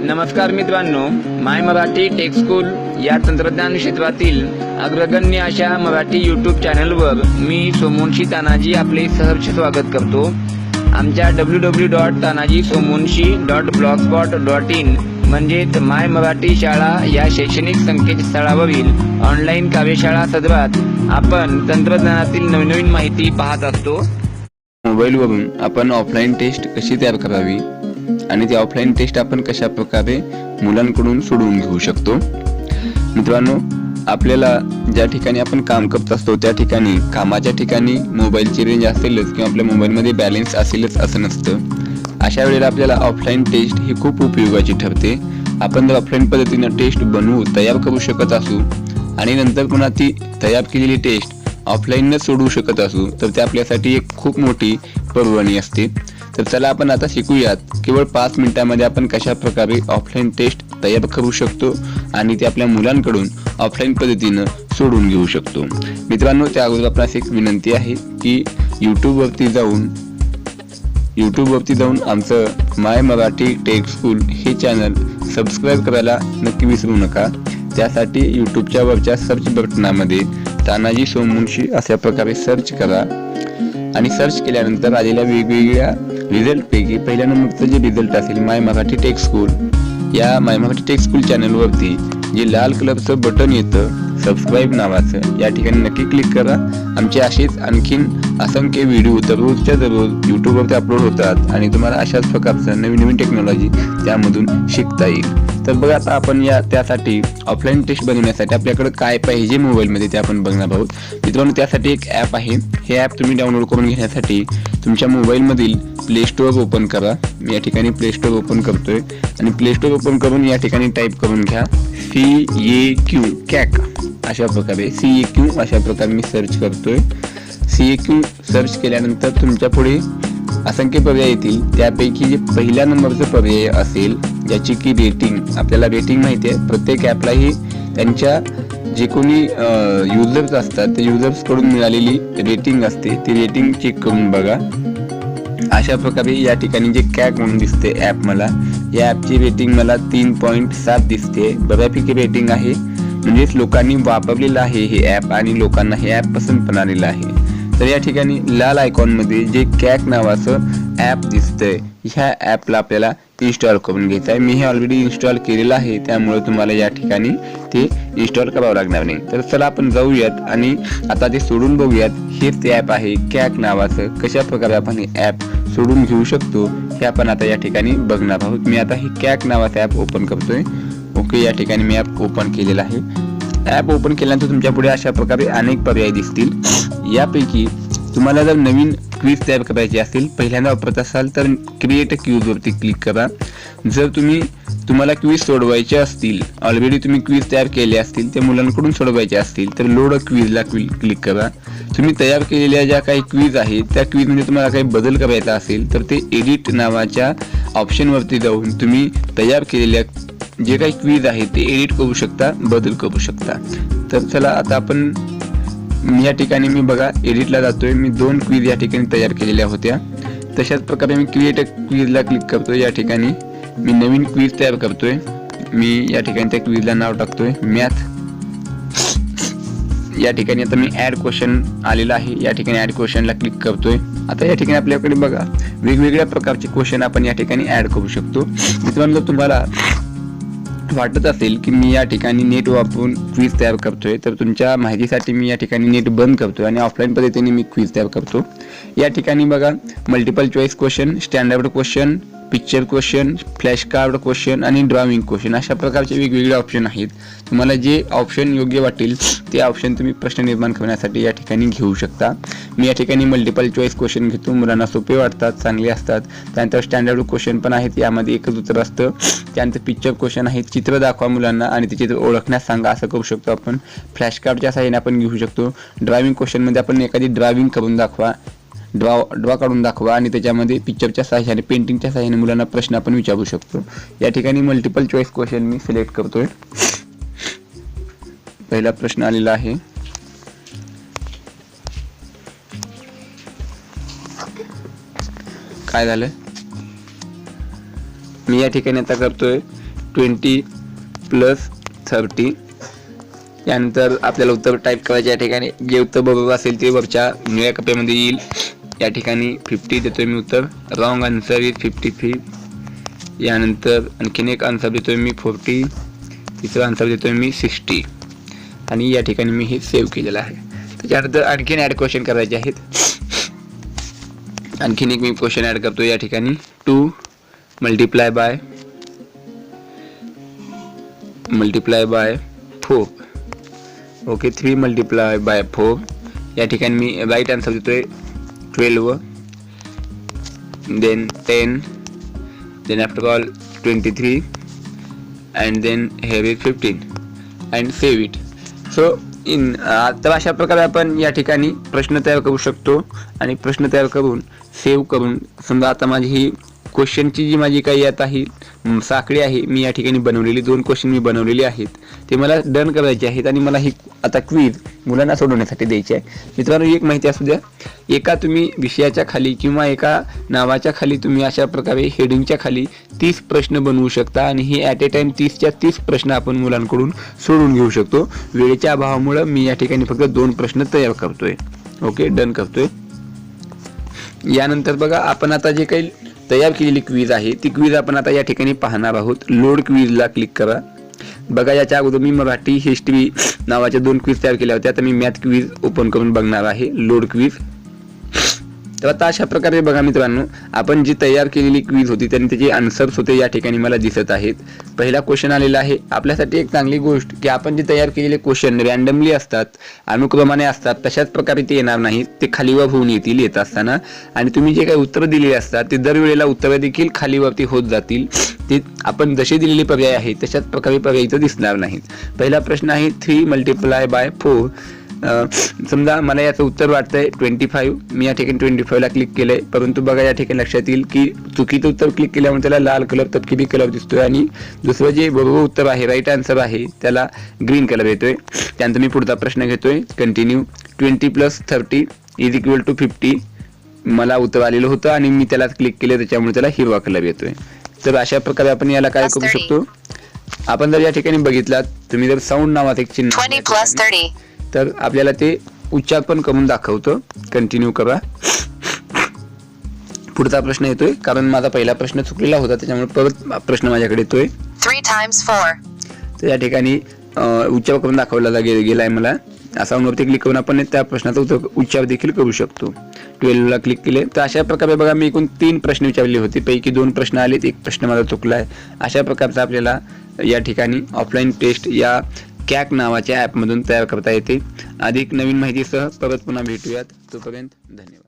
नमस्कार मित्रांनो माय Marathi tech school या तंत्रज्ञान क्षेत्रातील अग्रगण्य अशा मराठी यूट्यूब चॅनलवर मी सोमोनशी तानाजी आपले सहर्ष स्वागत करतो. आमच्या डब्ल्यू डब्ल्यू डॉट तानाजी सोमोनशी dot blogspot dot in म्हणजेच माय मराठी शाळा या शैक्षणिक संकेतस्थळावरील ऑनलाईन कार्यशाळा सदरात आपण तंत्रज्ञानातील नवनवीन माहिती पाहत असतो. मोबाईलवरून आपण ऑफलाईन टेस्ट कशी तयार करावी? आणि ती ऑफलाईन टेस्ट आपण कशा प्रकारे मुलांकडून सोडवून घेऊ शकतो. मित्रांनो आपल्याला ज्या ठिकाणी आपण काम करत असतो त्या ठिकाणी कामाच्या ठिकाणी मोबाईलची रेंज असेलच किंवा आपल्या मोबाईलमध्ये बॅलन्स असेलच असं नसतं. अशा वेळेला आपल्याला ऑफलाईन टेस्ट ही खूप उपयोगाची ठरते. आपण जर ऑफलाईन पद्धतीनं टेस्ट बनवू तयार करू शकत असू आणि नंतर पुन्हा ती तयार केलेली टेस्ट ऑफलाईनच सोडवू शकत असू तर ते आपल्यासाठी एक खूप मोठी पर्वणी असते. तर चला आपण आता शिकूयात. केवळ पाच मिनिटांमध्ये आपण कशा प्रकारे ऑफलाईन टेस्ट तयार करू शकतो आणि ते आपल्या मुलांकडून ऑफलाईन पद्धतीनं सोडून घेऊ शकतो. मित्रांनो त्या अगोदर आपणास एक विनंती आहे की यूट्यूबवरती जाऊन यूट्यूबवरती जाऊन आमचं माय मराठी टेक स्कूल हे चॅनल सबस्क्राईब करायला नक्की विसरू नका. त्यासाठी यूट्यूबच्या वरच्या सर्च बटनामध्ये तानाजी सोममुंशी अशा प्रकारे सर्च करा. आणि सर्च केल्यानंतर आलेल्या वेगवेगळ्या रिझल्टपैकी पहिल्या नंबरचं जे रिझल्ट असेल माय मराठी टेक स्कूल या माय मराठी टेक स्कूल चॅनलवरती जे लाल कलरचं बटन येतं सबस्क्राईब नावाचं या ठिकाणी नक्की क्लिक करा. आमचे असेच आणखीन असंख्य व्हिडिओ दररोजच्या दररोज यूट्यूबवरती अपलोड होतात आणि तुम्हाला अशाच प्रकारचं नवीन नवीन टेक्नॉलॉजी त्यामधून शिकता येईल. तर बघा आता आपण या त्यासाठी ऑफलाईन टेस्ट बनवण्यासाठी आपल्याकडे काय पाहिजे मोबाईलमध्ये ते आपण बघणार आहोत. मित्रांनो त्यासाठी एक ॲप आहे. हे ॲप तुम्ही डाउनलोड करून घेण्यासाठी तुमच्या मोबाईलमधील प्ले स्टोअर ओपन करा. मी या ठिकाणी प्ले स्टोअर ओपन करतोय. आणि प्ले स्टोअर ओपन करून या ठिकाणी टाईप करून घ्या सी ए क्यू कॅक अशा प्रकारे. सी ए क्यू अशा प्रकारे मी सर्च करतोय. सी ए क्यू सर्च केल्यानंतर तुमच्यापुढे असंख्य पर्याय येतील. त्यापैकी जे पहिल्या नंबरचं पर्याय असेल ज्याची की रेटिंग आपल्याला रेटिंग माहिती आहे प्रत्येक ॲपलाही त्यांच्या जे कोणी युजर्स असतात त्या युजर्सकडून मिळालेली रेटिंग असते. ती रेटिंग चेक करून बघा. अशा प्रकारे या ठिकाणी जे कॅक म्हणून दिसते ॲप मला या ॲपची रेटिंग मला तीन पॉईंट सात दिसते. बऱ्यापैकी रेटिंग आहे. म्हणजेच लोकांनी वापरलेलं आहे हे ॲप आणि लोकांना हे ॲप पसंत पण आलेलं आहे. तर या ठिकाणी लाल आयकॉनमध्ये जे कॅक नावाचं ॲप दिसतंय ह्या ॲपला आपल्याला इन्स्टॉल करून घ्यायचं आहे. मी हे ऑलरेडी इन्स्टॉल केलेलं आहे. त्यामुळे तुम्हाला या ठिकाणी ते इन्स्टॉल करावं लागणार नाही. तर चला आपण जाऊयात आणि आता ते सोडून बघूयात. हे ते ॲप आहे कॅक नावाचं. कशा प्रकारे आपण हे ॲप सोडून घेऊ शकतो हे आपण आता या ठिकाणी बघणार आहोत. मी आता हे कॅक नावाचं ॲप ओपन करतोय. ओके या ठिकाणी मी ॲप ओपन केलेलं आहे. ॲप ओपन केल्यानंतर तुमच्यापुढे अशा प्रकारे अनेक पर्याय दिसतील. यापैकी तुम्हाला जर नवीन क्विज तयार करायची असेल पहिल्यांदा वापरत असाल तर क्रिएट क्यूजवरती क्लिक करा. जर तुम्ही तुम्हाला क्विज सोडवायचे असतील ऑलरेडी तुम्ही क्विज तयार केले असतील त्या मुलांकडून सोडवायचे असतील तर लोड क्विजला क्लिक करा. तुम्ही तयार केलेल्या ज्या काही क्विज आहेत त्या क्विजमध्ये तुम्हाला काही बदल करायचा असेल तर ते एडिट नावाच्या ऑप्शनवरती जाऊन तुम्ही तयार केलेल्या जे काही क्विज आहे ते एडिट करू शकता बदल करू शकता. तर चला आता आपण या ठिकाणी मी बघा एडिटला जातोय. मी दोन क्विज या ठिकाणी तयार केलेल्या होत्या. तशाच प्रकारे मी क्रिएट क्विजला क्लिक करतोय या ठिकाणी. मी नवीन क्विज तयार करतोय. मी या ठिकाणी त्या क्विजला नाव टाकतोय. मॅथ या ठिकाणी आता मी ॲड क्वेश्चन आलेला आहे. या ठिकाणी ॲड क्वेश्चनला क्लिक करतोय. आता या ठिकाणी आपल्याकडे बघा वेगवेगळ्या प्रकारचे क्वेश्चन आपण या ठिकाणी ॲड करू शकतो. मित्रांनो तुम्हाला वाटत असेल की मी या ठिकाणी नेट वापरून क्विज तयार करतोय तर तुमच्या माहितीसाठी मी या ठिकाणी नेट बंद करतोय आणि ऑफलाईन पद्धतीने मी क्विज तयार करतो. या ठिकाणी बघा multiple choice question standard question picture question flash card question आणि ड्रॉइंग क्वेश्चन अशा प्रकारचे वेगवेगळे ऑप्शन आहेत. तुम्हाला जे ऑप्शन योग्य वाटेल ते ऑप्शन तुम्ही प्रश्न निर्माण करण्यासाठी या ठिकाणी घेऊ शकता. मी या ठिकाणी मल्टिपल चॉईस क्वेश्चन घेतो. मुलांना सोपे वाटतात चांगले असतात. त्यानंतर स्टँडर्ड क्वेश्चन पण आहेत. यामध्ये एकच उत्तर असतं. त्यानंतर पिक्चर क्वेश्चन आहेत चित्र दाखवा मुलांना आणि ते चित्र ओळखण्यास सांगा. असं करू शकतो आपण. फ्लॅश कार्डच्या साहाय्याने आपण घेऊ शकतो. ड्रायव्हिंग क्वेश्चनमध्ये आपण एखादी ड्रायव्हिंग करून दाखवा. ड्रॉ ड्रॉ काढून दाखवा आणि त्याच्यामध्ये पिक्चरच्या साह्याने पेंटिंगच्या साह्याने मुलांना प्रश्न आपण विचारू शकतो. या ठिकाणी मल्टिपल चॉईस क्वेश्चन मी सिलेक्ट करतोय. पहिला प्रश्न आलेला आहे. काय झालं? मी या ठिकाणी आता करतोय ट्वेंटी प्लस थर्टी त्यानंतर आपल्याला उत्तर टाईप करायचे या ठिकाणी. जे उत्तर बरोबर असेल ते वरच्या निळ्या कप्प्यामध्ये येईल. या ठिकाणी फिफ्टी देतोय मी उत्तर. Wrong answer is fifty three यानंतर आणखीन एक आन्सर देतोय मी फोर्टी तिसरा आन्सर देतोय मी सिक्स्टी आणि या ठिकाणी मी हे सेव्ह केलेलं आहे. त्याच्यानंतर आणखीन ॲड क्वेश्चन करायचे आहेत. आणखीन एक मी क्वेश्चन ॲड करतो या ठिकाणी. Two multiply by multiply by four okay three multiply by four या ठिकाणी मी राईट आन्सर देतोय. Twelve then ten then after all twenty three and then here is fifteen and it. It so in तर अशा प्रकारे आपण या ठिकाणी प्रश्न तयार करू शकतो आणि प्रश्न तयार करून सेव्ह करून समजा आता माझी ही क्वेश्चनची जी माझी काही आता ही साखळी आहे मी या ठिकाणी बनवलेली दोन क्वेश्चन मी बनवलेले आहेत. ते मला डन करायचे आहेत आणि मला ही आता क्वीज मुलांना सोडवण्यासाठी द्यायची आहे. मित्रांनो एक माहिती असू द्या. एका तुम्ही विषयाच्या खाली किंवा एका नावाच्या खाली तुम्ही अशा प्रकारे हेडिंगच्या खाली तीस प्रश्न बनवू शकता आणि हे ॲट ए टाईम तीसच्या तीस प्रश्न आपण मुलांकडून सोडून घेऊ शकतो. वेळेच्या अभावामुळं मी या ठिकाणी फक्त दोन प्रश्न तयार करतोय. ओके डन करतोय. यानंतर बघा आपण आता जे काही तयार केलेली क्वीज आहे. ती क्वीज आपण आता या ठिकाणी पाहणार आहोत. लोड क्वीजला क्लिक करा. बघा याच्या अगोदर मी मराठी हिस्ट्री नावाच्या दोन क्वीज तयार केल्या होत्या. आता मी मॅथ क्वीज ओपन करून बघणार आहे. लोड क्वीज तर आता अशा प्रकारे बघा मित्रांनो आपण जी तयार केलेली क्वीज होती त्यांनी त्याचे आन्सर्स होते या ठिकाणी मला दिसत आहेत. पहिला क्वेश्चन आलेला आहे. आपल्यासाठी एक चांगली गोष्ट की आपण जे तयार केलेले क्वेश्चन रॅन्डमली असतात अनुक्रमाने असतात तशाच प्रकारे ते येणार नाहीत ते खालीवर होऊन येतील येत असताना. आणि तुम्ही जे काही उत्तरं दिलेली असतात ते दरवेळेला उत्तरं देखील खालीवरती होत जातील. ते आपण जसे दिलेले पर्याय आहेत तशाच प्रकारे पर्याय इथं दिसणार नाहीत. पहिला प्रश्न आहे थ्री मल्टिप्लाय बाय फोर समजा मला याचं उत्तर वाटतंय ट्वेंटी फाईव्ह मी या ठिकाणी ट्वेंटी फाईव्हला क्लिक केलंय. परंतु बघा या ठिकाणी लक्षात येईल की चुकीचं उत्तर क्लिक केल्यामुळे त्याला लाल कलर तपकिरी कलर दिसतोय आणि दुसरं जे बरोबर उत्तर आहे राईट आन्सर आहे त्याला ग्रीन कलर येतोय. त्यानंतर मी पुढचा प्रश्न घेतोय. Continue twenty plus thirty is equal to fifty मला उत्तर आलेलं होतं आणि मी त्याला क्लिक केलं त्याच्यामुळे त्याला हिरवा कलर येतोय. तर अशा प्रकारे आपण याला काय करू 30. शकतो? आपण जर या ठिकाणी बघितलात तुम्ही जर साऊंड नावाचं एक चिन्ह आहे 20 या plus ठिकाणी, 30. तर आपल्याला ते उच्चार पण करून दाखवतं. कंटिन्यू करा. पुढचा प्रश्न येतोय. कारण माझा पहिला प्रश्न चुकलेला होता त्याच्यामुळे परत प्रश्न माझ्याकडे येतोय. 3 times 4. तर या ठिकाणी उच्चार करून दाखवला गे गेलाय मला. साऊंडवरती क्लिक करून आपण त्या प्रश्नाचा उत्तर उच्चार देखील करू शकतो. ट्वेल्वला क्लिक केले. तर अशा प्रकारे बघा मी एकूण तीन प्रश्न विचारले होते. पैकी दोन प्रश्न आलेत. एक प्रश्न माझा चुकला आहे अशा प्रकारचा आपल्याला या ठिकाणी ऑफलाईन टेस्ट या कॅक नावाच्या ॲपमधून तयार करता येते अधिक नवीन माहितीसह परत पुन्हा भेटूयात. तोपर्यंत धन्यवाद.